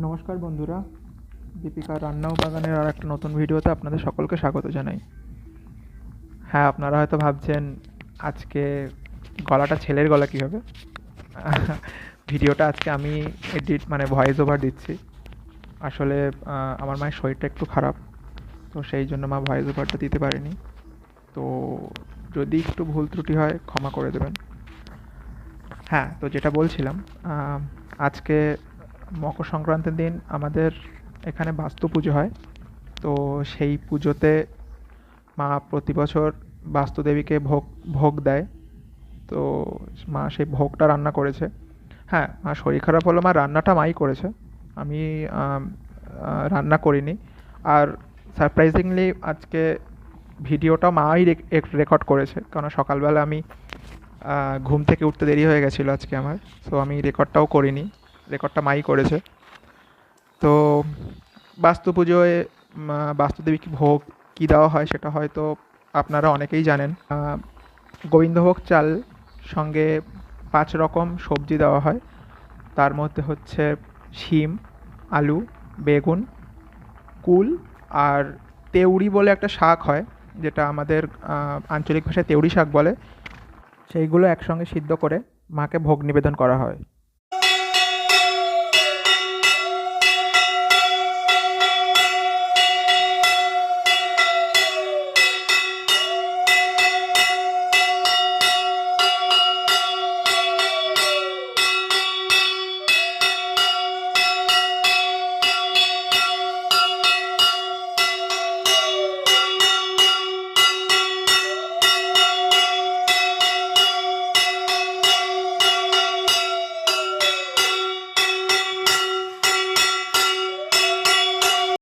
নমস্কার বন্ধুরা দীপিকা রান্নাও বাগানের আর একটা নতুন ভিডিওতে আপনাদের সকলকে স্বাগত জানাই। হ্যাঁ আপনারা হয়তো ভাবছেন, আজকে গলাটা ছেলের গলা কী হবে ভিডিওটা আজকে আমি এডিট মানে ভয়েস ওভার দিচ্ছি। আসলে আমার মায়ের শরীরটা একটু খারাপ, তো সেই জন্য মা ভয়েস ওভারটা দিতে পারেনি। তো যদি একটু ভুল ত্রুটি হয়, ক্ষমা করে দেবেন। হ্যাঁ তো যেটা বলছিলাম আজকে মকর সংক্রান্তির দিন আমাদের এখানে বাস্তু পুজো হয়। তো সেই পুজোতে মা প্রতি বছর বাস্তু দেবীকে ভোগ ভোগ দেয়। তো মা সেই ভোগটা রান্না করেছে। হ্যাঁ মা শরীর খারাপ হলো মা রান্নাটা মাই করেছে। আমি রান্না করিনি। আর সারপ্রাইজিংলি আজকে ভিডিওটা মাই রেকর্ড করেছে। কারণ সকালবেলা আমি ঘুম থেকে উঠতে দেরি হয়ে গেছিল আজকে আমার। সো আমি রেকর্ডটাও করিনি। রেকর্ডটা মাই করেছে। তো বাস্তু পুজোয় বাস্তুদেবীকে ভোগ কী দেওয়া হয় সেটা হয়তো আপনারা অনেকেই জানেন। গোবিন্দভোগ চাল সঙ্গে পাঁচ রকম সবজি দেওয়া হয়। তার মধ্যে হচ্ছে শিম, আলু, বেগুন, কুল আর তেউড়ি বলে একটা শাক হয়, যেটা আমাদের আঞ্চলিক ভাষায় তেউড়ি শাক বলে। সেইগুলো একসঙ্গে সিদ্ধ করে মাকে ভোগ নিবেদন করা হয়।